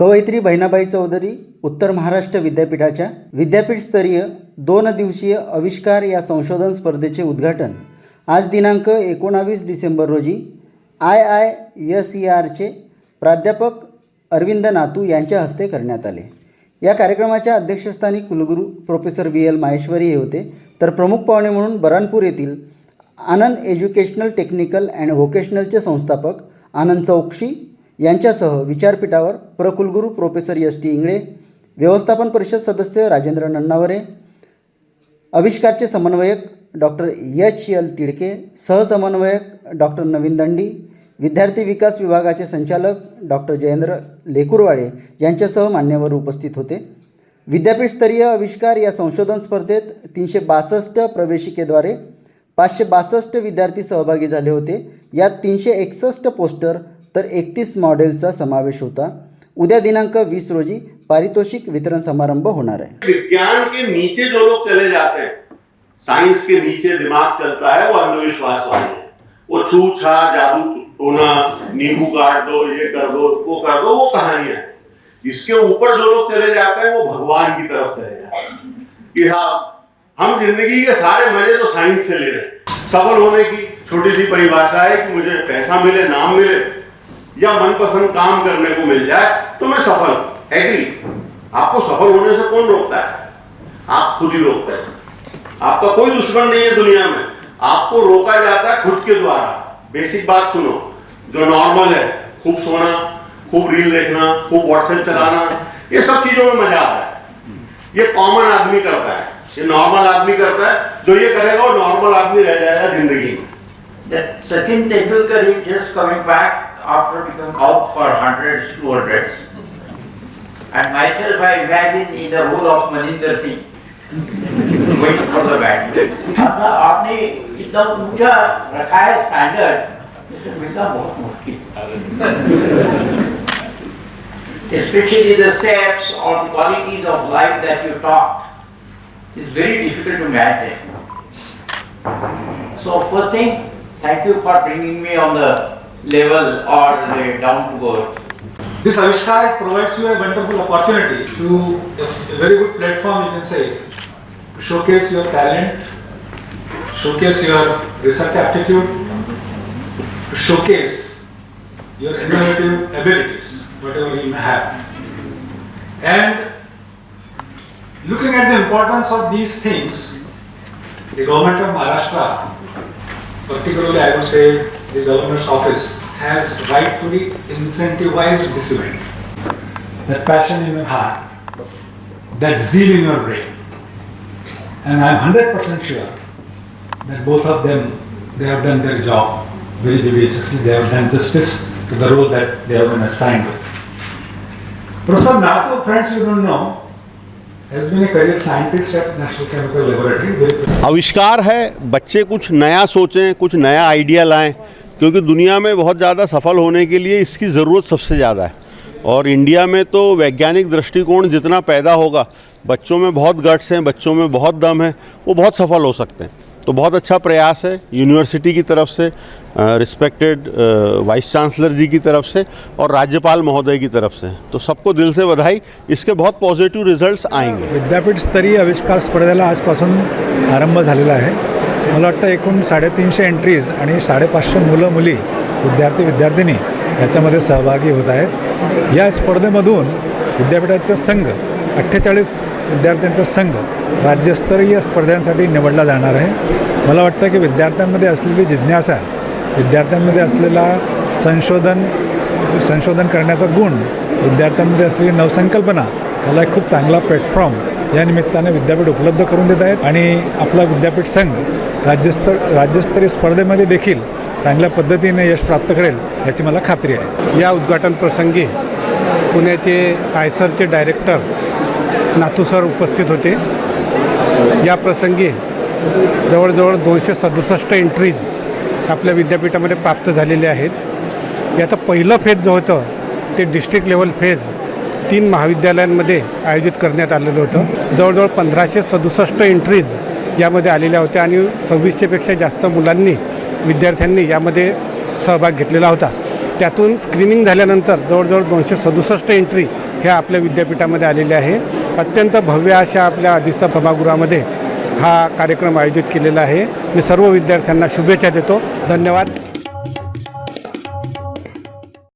कवयित्री बहिणाबाई चौधरी उत्तर महाराष्ट्र विद्यापीठाच्या विद्यापीठस्तरीय दोन दिवसीय आविष्कार या संशोधन स्पर्धेचे उद्घाटन. आज दिनांक एकोणावीस डिसेंबर रोजी आय आय एस ई आरचे प्राध्यापक अरविंद नातू यांच्या हस्ते करण्यात आले. या कार्यक्रमाच्या अध्यक्षस्थानी कुलगुरू प्रोफेसर व्ही एल माहेश्वरी हे होते. तर प्रमुख पाहुणे म्हणून बरानपूर येथील आनंद एज्युकेशनल टेक्निकल अँड व्होकेशनलचे संस्थापक आनंद चौकशी यांच्यासह विचारपीठावर प्रकुलगुरू प्रोफेसर एस टी इंगळे व्यवस्थापन परिषद सदस्य राजेंद्र नन्नावरे आविष्कारचे समन्वयक डॉक्टर एच एल तिडके सहसमन्वयक डॉक्टर नवीन दंडी विद्यार्थी विकास विभागाचे संचालक डॉक्टर जयेंद्र लेकुरवाडे यांच्यासह मान्यवर उपस्थित होते. विद्यापीठस्तरीय आविष्कार या संशोधन स्पर्धेत तीनशे बासष्ट प्रवेशिकेद्वारे पाचशे बासष्ट विद्यार्थी सहभागी झाले होते. यात तीनशे एकसष्ट पोस्टर तर एकतीस मॉडेलचा समावेश होता. उद्या दिनांक वीस रोजी पारितोषिक वितरण समारंभ होणार आहे. विज्ञान के नीचे जो लोग चले जाते हैं, साइंस के नीचे दिमाग चलता है, वो अंधविश्वास वाले हैं। वो छू छा जादू टोना, नींबू काट दो, ये कर दो, वो कर दो, वो कहानियाँ हैं। इसके ऊपर जो लोग चले जाते हैं, वो भगवान की तरफ़ चले जाते हैं। कि हाँ हम ज़िंदगी के सारे मज़े तो साइंस से ले रहे हैं। सफल होने की छोटी सी परिभाषा है कि मुझे पैसा मिले, नाम मिले या मनपसंद काम करने को मिल जाए तो मैं सफल एग्री आपको सफल होने से कौन रोकता है? आप खुद ही रोकते हैं। आपका कोई दुश्मन नहीं है दुनिया में। आपको रोका जाता है खुद के द्वारा। बेसिक बात सुनो, जो नॉर्मल है, खूब सोना, खूब रील देखना, खूब व्हाट्सएप चलाना, ये सब चीज़ों में मज़ा आता है। ये कॉमन आदमी करता है। ये नॉर्मल आदमी करता है। जो ये करेगा, वो नॉर्मल आदमी रह जाएगा ज़िंदगी में। Sachin Tendulkar just coming back after becoming out for hundreds, two hundreds. And myself, I imagine in the role of Maninder Singh, going for the bat. आता आपने इतना ऊंचा रखा है स्टैंडर्ड इसे मिलना बहुत मुश्किल Especially the steps or the qualities of life that you talk is very difficult to match them. So first thing, thank you for bringing me on the level or the down to earth. This Avishkar provides you a wonderful opportunity to, a very good platform you can say, to showcase your talent, showcase your research aptitude, to showcase your innovative abilities, whatever you may have. And looking at the importance of these things, the government of Maharashtra, particularly I would say the governor's office, has rightfully incentivized this event. That passion in your heart, that zeal in your brain. And I'm 100% sure that both of them, they have done their job very judiciously, they have done justice to the role that they have been assigned. Professor Nato, friends you don't know. आविष्कार है बच्चे कुछ नया सोचें कुछ नया idea लाएँ क्योंकि दुनिया में बहुत ज़्यादा सफल होने के लिए इसकी ज़रूरत सबसे ज़्यादा है। और इंडिया में तो वैज्ञानिक दृष्टिकोण जितना पैदा होगा, बच्चों में बहुत गट्स हैं, बच्चों में बहुत दम है, वो बहुत सफल हो सकते हैं। तो बहुत अच्छा प्रयास है यूनिवर्सिटी की तरफ़ से रिस्पेक्टेड वाइस चांसलर जी की तरफ़ से और राज्यपाल महोदय की तरफ़ से। तो सबको दिल से बधाई, इसके बहुत पॉझिटिव्ह रिझल्ट्स आएँगे। विद्यापीठ स्तरीय आविष्कार स्पर्धेला आजपासून आरंभ आहे. मला वाटतं एकूण साडेतीनशे एंट्रीज आणि साडेपाचशे मुलं मुली विद्यार्थी विद्यार्थिनी याच्यामध्ये सहभागी होत आहेत. या स्पर्धेमधून विद्यापीठाचा संघ अठ्ठेचाळीस विद्यार्थ्यांचा संघ राज्यस्तरीय स्पर्धांसाठी निवडला जाणार आहे. मला वाटतं की विद्यार्थ्यांमध्ये असलेली जिज्ञासा विद्यार्थ्यांमध्ये असलेला संशोधन संशोधन करण्याचा गुण विद्यार्थ्यांमध्ये असलेली नवसंकल्पना याला एक खूप चांगला प्लॅटफॉर्म या निमित्ताने विद्यापीठ उपलब्ध करून देत आहेत आणि आपला विद्यापीठ संघ राज्यस्तर राज्यस्तरीय स्पर्धेमध्ये देखील चांगल्या पद्धतीने यश प्राप्त करेल याची मला खात्री आहे. या उद्घाटन प्रसंगी पुण्याचे आयसरचे डायरेक्टर नाथू सर उपस्थित होते. या प्रसंगी जवळजवळ दोनशे सदुसष्ट एंट्रीज आपल्या विद्यापीठामध्ये प्राप्त झालेले आहेत. याचं पहिलं फेज जो होतं ते डिस्ट्रिक्ट लेवल फेज तीन महाविद्यालयांमध्ये आयोजित करण्यात आलेलं होतं. जवळजवळ पंधराशे सदुसष्ट एंट्रीज यामध्ये आलेल्या होत्या आणि सव्वीसशेपेक्षा जास्त मुलांनी विद्यार्थ्यांनी यामध्ये सहभाग घेतलेला होता. त्यातून स्क्रीनिंग झाल्यानंतर जवळजवळ दोनशे सदुसष्ट एंट्री ह्या आपल्या विद्यापीठामध्ये आलेले आहे. अत्यंत भव्य अशा आपल्या दिसा सभागृहामध्ये हा कार्यक्रम आयोजित केलेला आहे. मी सर्व विद्यार्थ्यांना शुभेच्छा देतो. धन्यवाद.